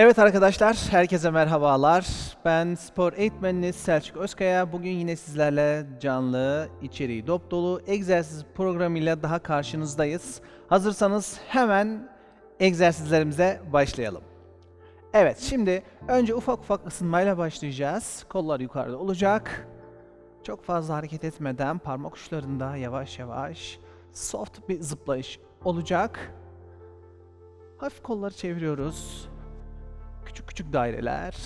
Evet arkadaşlar, herkese merhabalar. Ben spor eğitmeniniz Selçuk Özkaya. Bugün yine sizlerle canlı, içeriği dop dolu egzersiz programıyla daha karşınızdayız. Hazırsanız hemen egzersizlerimize başlayalım. Evet, şimdi önce ufak ufak ısınmayla başlayacağız. Kollar yukarıda olacak. Çok fazla hareket etmeden parmak uçlarında yavaş yavaş soft bir zıplayış olacak. Hafif kolları çeviriyoruz. Küçük küçük daireler.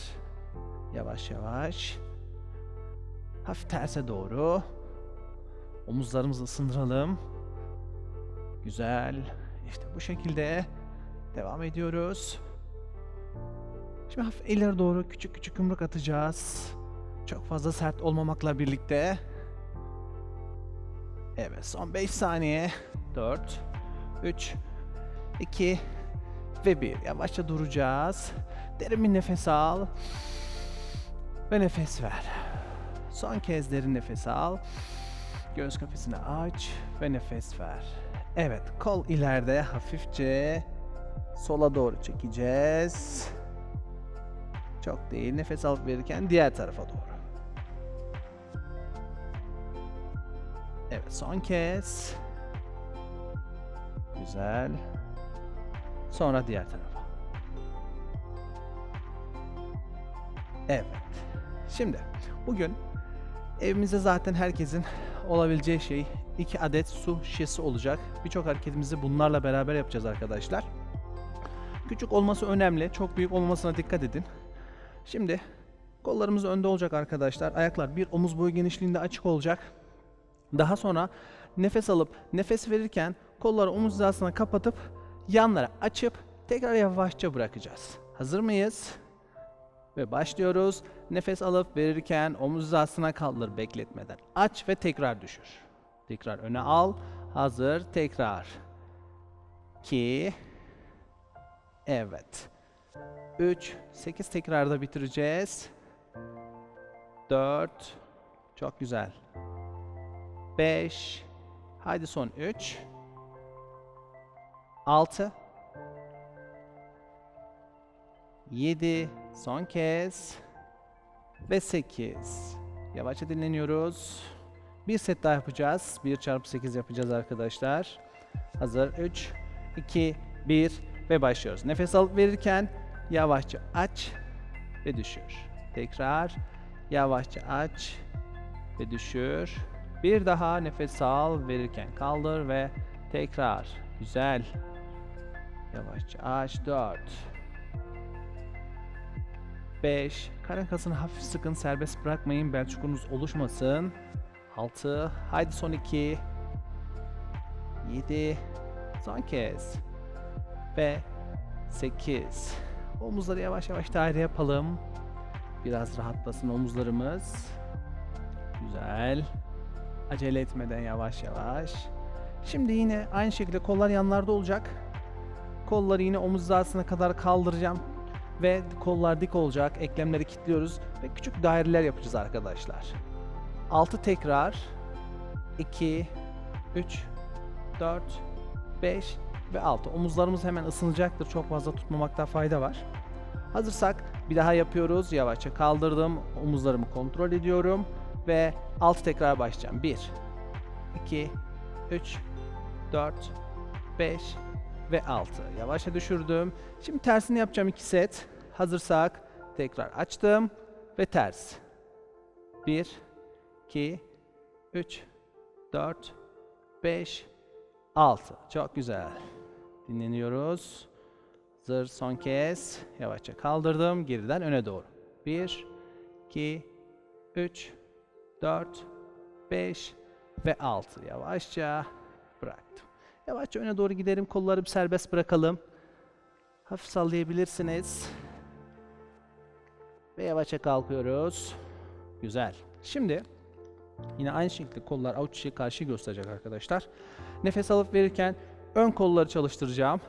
Yavaş yavaş. Hafif terse doğru. Omuzlarımızı ısındıralım. Güzel. İşte bu şekilde devam ediyoruz. Şimdi hafif ileri doğru küçük küçük yumruk atacağız. Çok fazla sert olmamakla birlikte. Evet son 5 saniye. 4 3 2 ve 1. Yavaşça duracağız. Derin bir nefes al. Ve nefes ver. Son kez derin nefes al. Göğüs kafesini aç ve nefes ver. Evet, kol ileride hafifçe sola doğru çekeceğiz. Çok değil. Nefes alıp verirken diğer tarafa doğru. Evet, son kez. Güzel. Sonra diğer tarafa. Evet. Şimdi bugün evimizde zaten herkesin olabileceği şey iki adet su şişesi olacak. Birçok hareketimizi bunlarla beraber yapacağız arkadaşlar. Küçük olması önemli. Çok büyük olmamasına dikkat edin. Şimdi kollarımız önde olacak arkadaşlar. Ayaklar bir omuz boyu genişliğinde açık olacak. Daha sonra nefes alıp nefes verirken kolları omuz hizasına kapatıp yanlara açıp tekrar yavaşça bırakacağız. Hazır mıyız? Ve başlıyoruz. Nefes alıp verirken omuz hizasına kaldır bekletmeden. Aç ve tekrar düşür. Tekrar öne al. Hazır. Tekrar. 2 Evet. 3 8 tekrarda bitireceğiz. 4 Çok güzel. 5 Haydi son 3 6 7 son kez. Ve 8 yavaşça dinleniyoruz. Bir set daha yapacağız. 1 çarpı 8 yapacağız arkadaşlar. Hazır. 3 2 1 ve başlıyoruz. Nefes alıp verirken yavaşça aç ve düşür. Tekrar yavaşça aç ve düşür. Bir daha nefes al verirken kaldır ve tekrar. Güzel yavaşça aç 4 5. Karın kasını hafif sıkın, serbest bırakmayın. Bel çukurunuz oluşmasın. 6. Haydi son 2. 7. Son kez. Ve 8. Omuzları yavaş yavaş daire yapalım. Biraz rahatlasın omuzlarımız. Güzel. Acele etmeden yavaş yavaş. Şimdi yine aynı şekilde kollar yanlarda olacak. Kolları yine omuz hizasına kadar kaldıracağım ve kollar dik olacak. Eklemleri kilitliyoruz ve küçük daireler yapacağız arkadaşlar. 6 tekrar 2 3 4 5 ve 6. Omuzlarımız hemen ısınacaktır. Çok fazla tutmamakta fayda var. Hazırsak bir daha yapıyoruz. Yavaşça kaldırdım. Omuzlarımı kontrol ediyorum ve 6 tekrar başlayacağım. 1 2 3 4 5 ve 6. Yavaşça düşürdüm. Şimdi tersini yapacağım 2 set. Hazırsak tekrar açtım ve ters. 1 2 3 4 5 6. Çok güzel. Dinleniyoruz. Zır son kez. Yavaşça kaldırdım. Geriden öne doğru. 1 2 3 4 5 ve 6. Yavaşça bıraktım. Yavaşça öne doğru gidelim. Kolları bir serbest bırakalım. Hafif sallayabilirsiniz. Ve yavaşça kalkıyoruz. Güzel. Şimdi yine aynı şekilde kollar avuç içi karşı gösterecek arkadaşlar. Nefes alıp verirken ön kolları çalıştıracağım.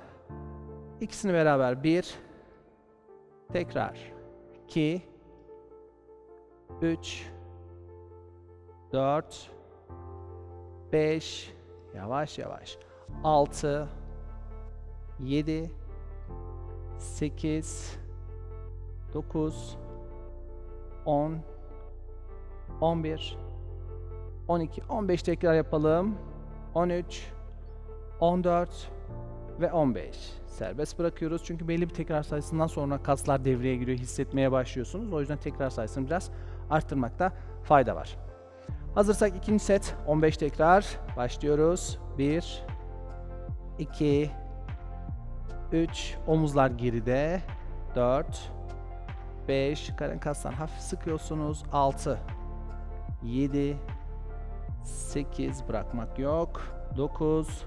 İkisini beraber. Bir. Tekrar. iki, Üç. Dört. Beş. Yavaş yavaş. 6 7 8 9 10 11 12 15 tekrar yapalım. 13 14 ve 15. Serbest bırakıyoruz çünkü belli bir tekrar sayısından sonra kaslar devreye giriyor, hissetmeye başlıyorsunuz. O yüzden tekrar sayısını biraz arttırmakta fayda var. Hazırsak ikinci set 15 tekrar başlıyoruz. 1 2 3 omuzlar geride. 4 5 karın kastan hafif sıkıyorsunuz. 6 7 8 bırakmak yok. 9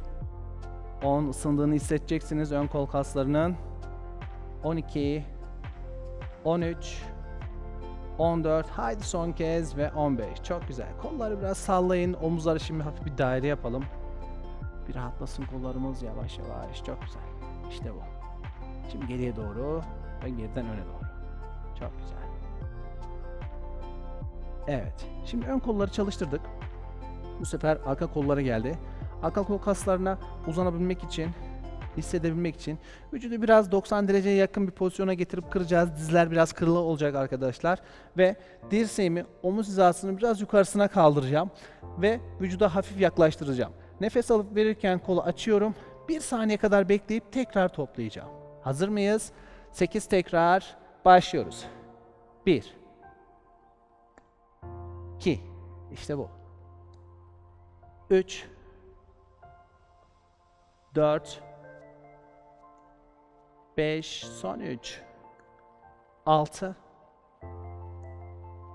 10 ısındığını hissedeceksiniz ön kol kaslarının. 12 13 14 haydi son kez ve 15 çok güzel. Kolları biraz sallayın. Omuzları şimdi hafif bir daire yapalım bir rahatlasın kollarımız yavaş yavaş çok güzel işte bu şimdi geriye doğru ve geriden öne doğru çok güzel evet şimdi ön kolları çalıştırdık bu sefer arka kollara geldi arka kol kaslarına uzanabilmek için hissedebilmek için vücudu biraz 90 dereceye yakın bir pozisyona getirip kıracağız. Dizler biraz kırılı olacak arkadaşlar. Ve dirseğimi omuz hizasını biraz yukarısına kaldıracağım. Ve vücuda hafif yaklaştıracağım. Nefes alıp verirken kolu açıyorum. Bir saniye kadar bekleyip tekrar toplayacağım. Hazır mıyız? 8 tekrar başlıyoruz. 1 2 İşte bu. 3 4 5 son 3 6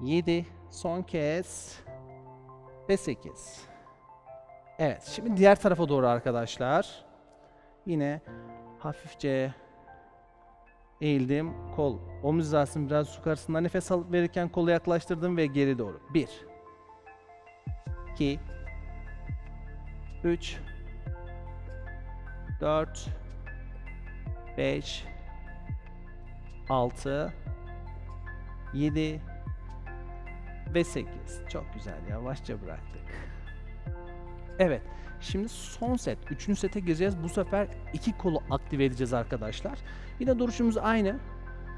7 son kez ve 8 Evet şimdi diğer tarafa doğru arkadaşlar yine hafifçe eğildim kol omuz hizasını biraz yukarısında nefes alıp verirken kolu yaklaştırdım ve geri doğru 1 2 3 4 5 6 7 ve 8. Çok güzel. Yavaşça bıraktık. Evet. Şimdi son set. Üçüncü sete gireceğiz. Bu sefer iki kolu aktive edeceğiz arkadaşlar. Yine duruşumuz aynı.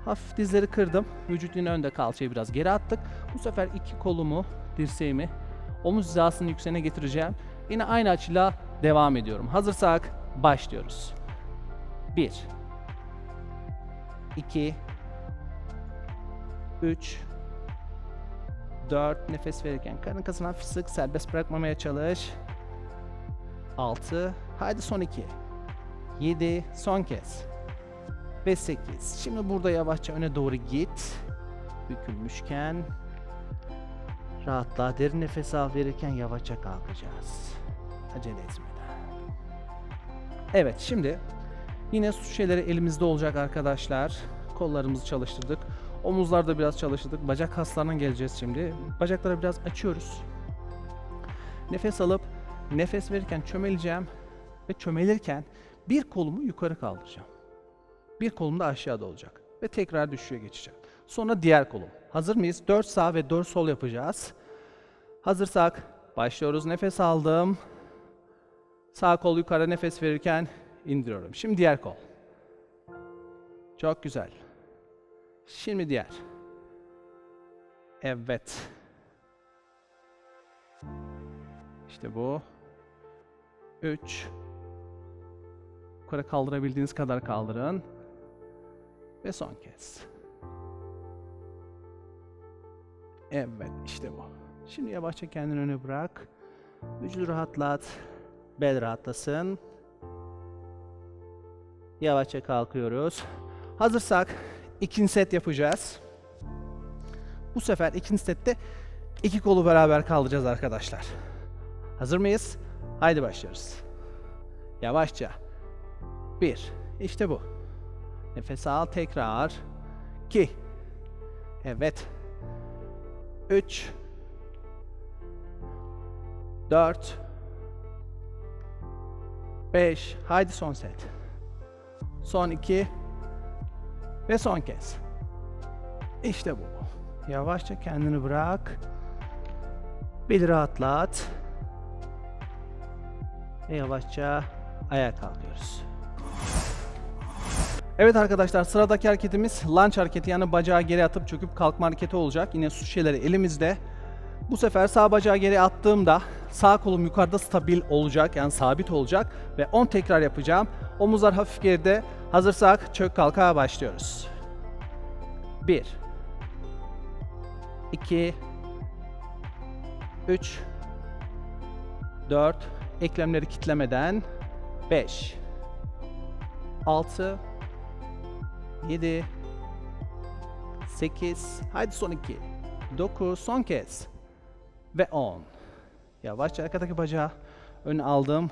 Hafif dizleri kırdım. Vücut yine önde kalçayı biraz geri attık. Bu sefer iki kolumu, dirseğimi omuz hizasının yükseğine getireceğim. Yine aynı açıyla devam ediyorum. Hazırsak başlıyoruz. 1 2 3 4 nefes verirken karın kasını hafif sık serbest bırakmamaya çalış 6 haydi son 2 7 son kez ve 8 şimdi burada yavaşça öne doğru git bükülmüşken rahatla derin nefes al verirken yavaşça kalkacağız acele etmeden evet şimdi Yine şişeleri elimizde olacak arkadaşlar. Kollarımızı çalıştırdık. Omuzlarda biraz çalıştırdık. Bacak kaslarına geleceğiz şimdi. Bacakları biraz açıyoruz. Nefes alıp nefes verirken çömeleceğim ve çömelirken bir kolumu yukarı kaldıracağım. Bir kolum da aşağıda olacak ve tekrar düşüşe geçeceğim. Sonra diğer kolum. Hazır mıyız? 4 sağ ve 4 sol yapacağız. Hazırsak başlıyoruz. Nefes aldım. Sağ kol yukarı nefes verirken indiriyorum. Şimdi diğer kol. Çok güzel. Şimdi diğer. Evet. İşte bu. 3 Yukarı kaldırabildiğiniz kadar kaldırın. Ve son kez. Evet, işte bu. Şimdi yavaşça kendini öne bırak. Vücudu rahatlat. Bel rahatlasın. Yavaşça kalkıyoruz. Hazırsak ikinci set yapacağız. Bu sefer ikinci sette iki kolu beraber kaldıracağız arkadaşlar. Hazır mıyız? Haydi başlıyoruz. Yavaşça. Bir. İşte bu. Nefes al tekrar. İki. Evet. Üç. Dört. Beş. Haydi son set. Son iki. Ve son kez. İşte bu. Yavaşça kendini bırak. Beli rahatlat. Ve yavaşça ayağa kalkıyoruz. Evet arkadaşlar sıradaki hareketimiz lunge hareketi yani bacağı geri atıp çöküp kalkma hareketi olacak. Yine su şişeleri elimizde. Bu sefer sağ bacağı geri attığımda sağ kolum yukarıda stabil olacak yani sabit olacak ve 10 tekrar yapacağım. Omuzlar hafif geride. Hazırsak çök kalka başlıyoruz. 1 2 3 4 eklemleri kitlemeden 5 6 7 8 Haydi son 2 9 son kez ve 10 Yavaşça arkadaki bacağı öne aldım.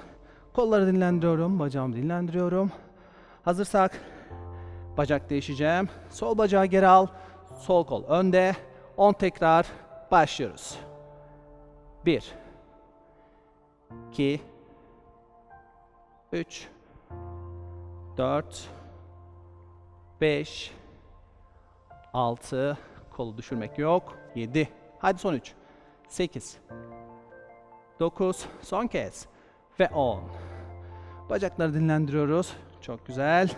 Kolları dinlendiriyorum. Bacağımı dinlendiriyorum. Hazırsak bacak değişeceğim. Sol bacağı geri al. Sol kol önde. 10 tekrar başlıyoruz. 1 2 3 4 5 6 kolu düşürmek yok. 7 Hadi son 3 8 9 son kez ve 10 Bacakları dinlendiriyoruz. Çok güzel.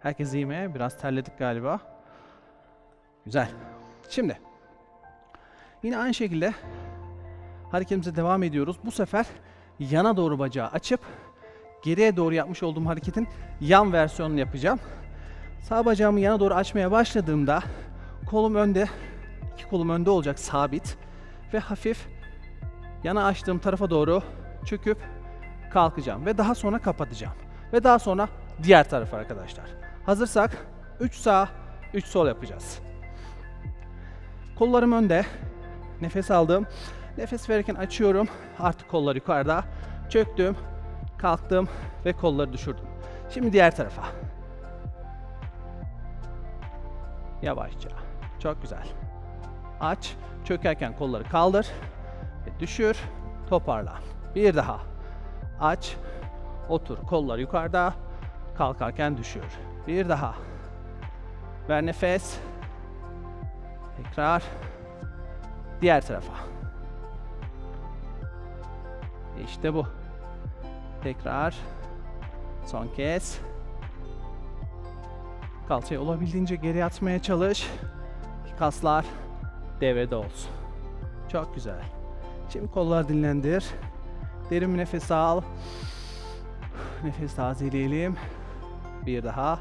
Herkes iyi mi? Biraz terledik galiba. Güzel. Şimdi yine aynı şekilde hareketimize devam ediyoruz. Bu sefer yana doğru bacağı açıp geriye doğru yapmış olduğum hareketin yan versiyonunu yapacağım. Sağ bacağımı yana doğru açmaya başladığımda kolum önde, iki kolum önde olacak sabit ve hafif yana açtığım tarafa doğru çöküp kalkacağım ve daha sonra kapatacağım. Ve daha sonra diğer tarafa arkadaşlar. Hazırsak 3 sağ, 3 sol yapacağız. Kollarım önde. Nefes aldım. Nefes verirken açıyorum. Artık kollar yukarıda. Çöktüm. Kalktım ve kolları düşürdüm. Şimdi diğer tarafa. Yavaşça. Çok güzel. Aç. Çökerken kolları kaldır. Ve düşür. Toparla. Bir daha. Aç. Otur. Kollar yukarıda. Kalkarken düşür. Bir daha. Ver nefes. Tekrar. Diğer tarafa. İşte bu. Tekrar. Son kez. Kalçayı olabildiğince geri atmaya çalış. Kaslar devrede olsun. Çok güzel. Şimdi kollar dinlendir. Derin bir nefes al. Nefes tazeleyelim. Bir daha.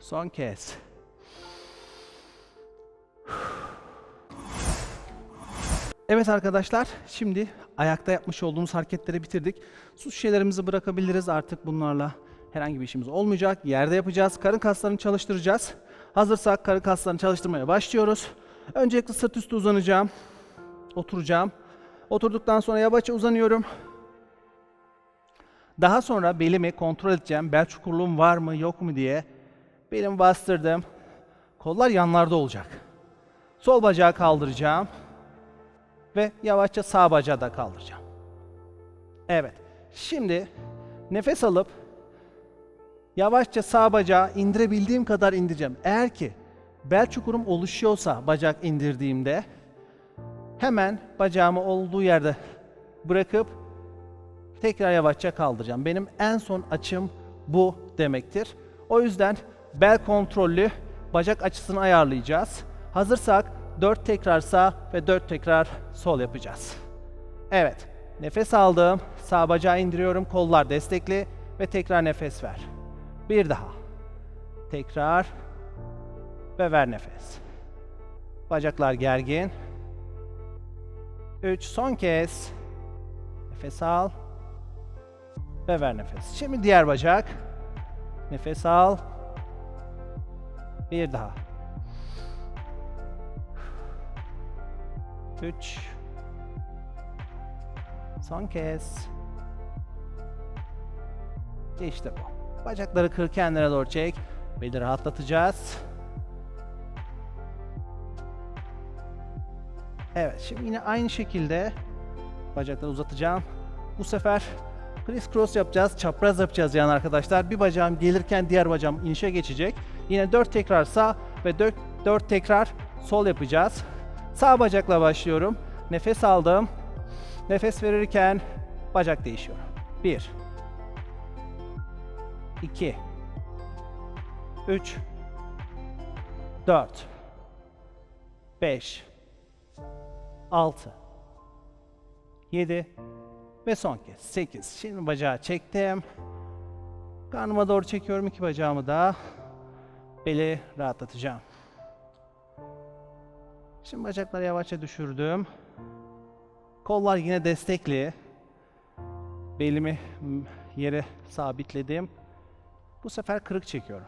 Son kez. Evet arkadaşlar, şimdi ayakta yapmış olduğumuz hareketleri bitirdik. Su şişelerimizi bırakabiliriz artık bunlarla. Herhangi bir işimiz olmayacak. Yerde yapacağız. Karın kaslarını çalıştıracağız. Hazırsak karın kaslarını çalıştırmaya başlıyoruz. Öncelikle sırt üstü uzanacağım. Oturacağım. Oturduktan sonra yavaşça uzanıyorum. Daha sonra belimi kontrol edeceğim. Bel çukurluğum var mı yok mu diye. Belimi bastırdım. Kollar yanlarda olacak. Sol bacağı kaldıracağım. Ve yavaşça sağ bacağı da kaldıracağım. Evet. Şimdi nefes alıp yavaşça sağ bacağı indirebildiğim kadar indireceğim. Eğer ki bel çukurum oluşuyorsa bacak indirdiğimde hemen bacağımı olduğu yerde bırakıp tekrar yavaşça kaldıracağım. Benim en son açım bu demektir. O yüzden bel kontrollü bacak açısını ayarlayacağız. Hazırsak 4 tekrar sağ ve 4 tekrar sol yapacağız. Evet. Nefes aldım. Sağ bacağı indiriyorum. Kollar destekli ve tekrar nefes ver. Bir daha. Tekrar ve ver nefes. Bacaklar gergin. 3 son kez. Nefes al ve ver nefes. Şimdi diğer bacak. Nefes al. Bir daha. 3 Son kez. İşte bu. Bacakları kır kendine doğru çek. Beli rahatlatacağız. Evet, şimdi yine aynı şekilde bacakları uzatacağım. Bu sefer criss cross yapacağız, çapraz yapacağız yani arkadaşlar. Bir bacağım gelirken diğer bacağım inişe geçecek. Yine 4 tekrar sağ ve 4, 4 tekrar sol yapacağız. Sağ bacakla başlıyorum. Nefes aldım. Nefes verirken bacak değişiyor. 1 2 3 4 5 6 7 ve son kez 8. Şimdi bacağı çektim. Karnıma doğru çekiyorum iki bacağımı da. Beli rahatlatacağım. Şimdi bacakları yavaşça düşürdüm. Kollar yine destekli. Belimi yere sabitledim. Bu sefer kırık çekiyorum.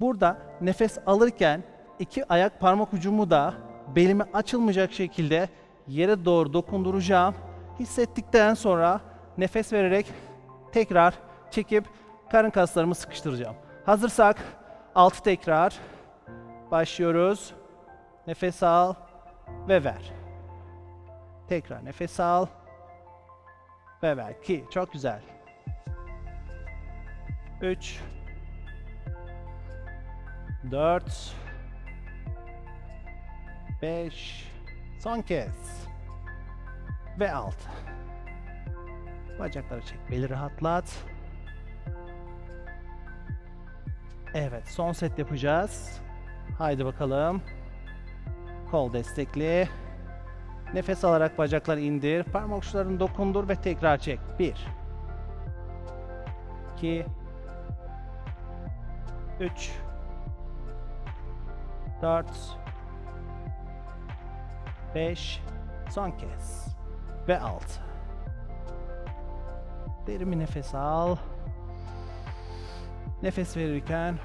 Burada nefes alırken iki ayak parmak ucumu da belime açılmayacak şekilde yere doğru dokunduracağım. Hissettikten sonra nefes vererek tekrar çekip karın kaslarımı sıkıştıracağım. Hazırsak 6 tekrar başlıyoruz. Nefes al ve ver. Tekrar nefes al ve ver. Ki çok güzel. 3 4 5 Son kez. Ve 6. Bacakları çek. Beli rahatlat. Evet, son set yapacağız. Haydi bakalım. Kol destekli. Nefes alarak bacakları indir. Parmak uçlarını dokundur ve tekrar çek. 1 2 3 4 5 Son kez. Ve 6 Derin bir nefes al. Nefes verirken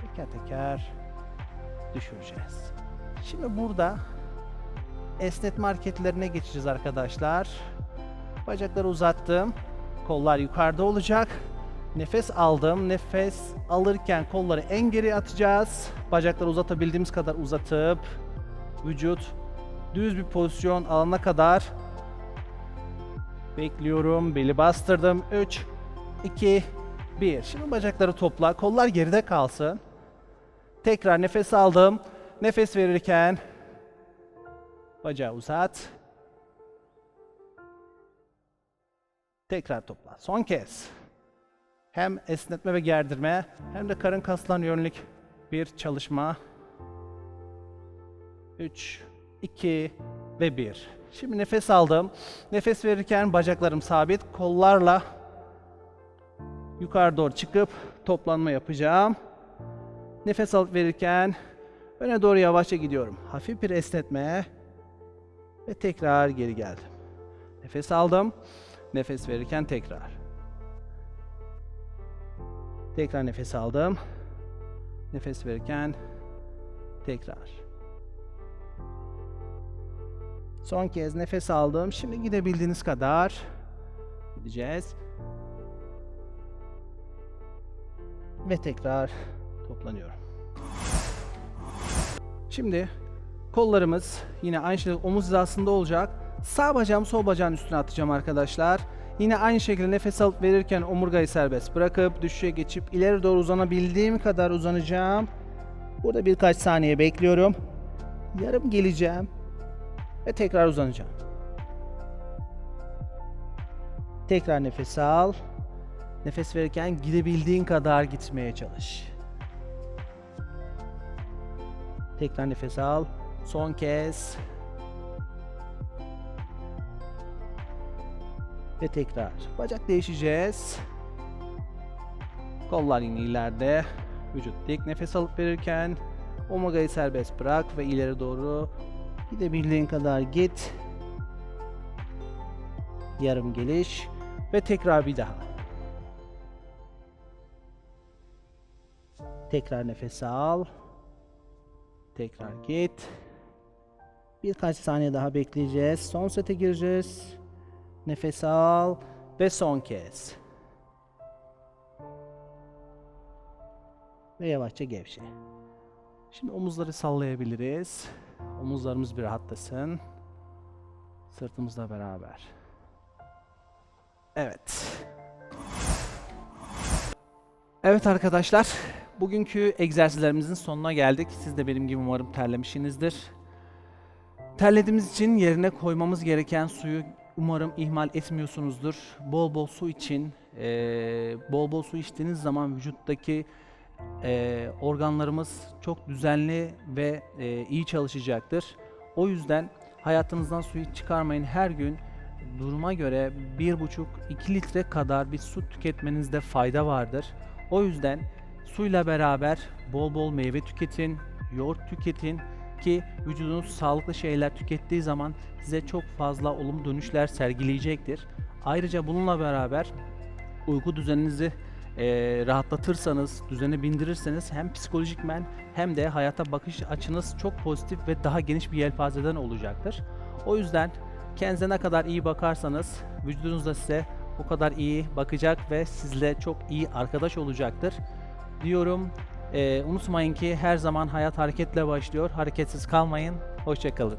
teker teker düşüreceğiz. Şimdi burada esnetme hareketlerine geçeceğiz arkadaşlar. Bacakları uzattım. Kollar yukarıda olacak. Nefes aldım. Nefes alırken kolları en geri atacağız. Bacakları uzatabildiğimiz kadar uzatıp vücut düz bir pozisyon alana kadar bekliyorum. Beli bastırdım. 3 2 1. Şimdi bacakları topla. Kollar geride kalsın. Tekrar nefes aldım. Nefes verirken bacağı uzat. Tekrar topla. Son kez. Hem esnetme ve gerdirme hem de karın kaslarına yönelik bir çalışma. 3 2 ve 1. Şimdi nefes aldım. Nefes verirken bacaklarım sabit. Kollarla yukarı doğru çıkıp toplanma yapacağım. Nefes alıp verirken öne doğru yavaşça gidiyorum. Hafif bir esnetme ve tekrar geri geldim. Nefes aldım. Nefes verirken tekrar. Tekrar nefes aldım. Nefes verirken tekrar. Son kez nefes aldım. Şimdi gidebildiğiniz kadar gideceğiz. Ve tekrar toplanıyorum. Şimdi kollarımız yine aynı şekilde omuz hizasında olacak. Sağ bacağım sol bacağın üstüne atacağım arkadaşlar. Yine aynı şekilde nefes alıp verirken omurgayı serbest bırakıp düşüşe geçip ileri doğru uzanabildiğim kadar uzanacağım. Burada birkaç saniye bekliyorum. Yarım geleceğim ve tekrar uzanacağım. Tekrar nefes al. Nefes verirken gidebildiğin kadar gitmeye çalış. Tekrar nefes al. Son kez. Ve tekrar. Bacak değişeceğiz. Kollar yine ileride. Vücut dik. Nefes alıp verirken omurgayı serbest bırak ve ileri doğru gidebildiğin kadar git. Yarım geliş ve tekrar bir daha. Tekrar nefes al. Tekrar git. Birkaç saniye daha bekleyeceğiz. Son sete gireceğiz. Nefes al ve son kez. Ve yavaşça gevşe. Şimdi omuzları sallayabiliriz. Omuzlarımız bir rahatlasın. Sırtımızla beraber. Evet. Evet arkadaşlar, bugünkü egzersizlerimizin sonuna geldik. Siz de benim gibi umarım terlemişsinizdir. Terlediğimiz için yerine koymamız gereken suyu Umarım ihmal etmiyorsunuzdur. Bol bol su için, bol bol su içtiğiniz zaman vücuttaki eee, organlarımız çok düzenli ve eee, iyi çalışacaktır. O yüzden hayatınızdan suyu çıkarmayın. Her gün duruma göre 1,5-2 litre kadar bir su tüketmenizde fayda vardır. O yüzden suyla beraber bol bol meyve tüketin, yoğurt tüketin ki vücudunuz sağlıklı şeyler tükettiği zaman size çok fazla olumlu dönüşler sergileyecektir. Ayrıca bununla beraber uyku düzeninizi eee, rahatlatırsanız, düzene bindirirseniz hem psikolojikmen hem de hayata bakış açınız çok pozitif ve daha geniş bir yelpazeden olacaktır. O yüzden kendinize ne kadar iyi bakarsanız vücudunuz da size o kadar iyi bakacak ve sizle çok iyi arkadaş olacaktır diyorum. Eee, unutmayın ki her zaman hayat hareketle başlıyor. Hareketsiz kalmayın. Hoşçakalın.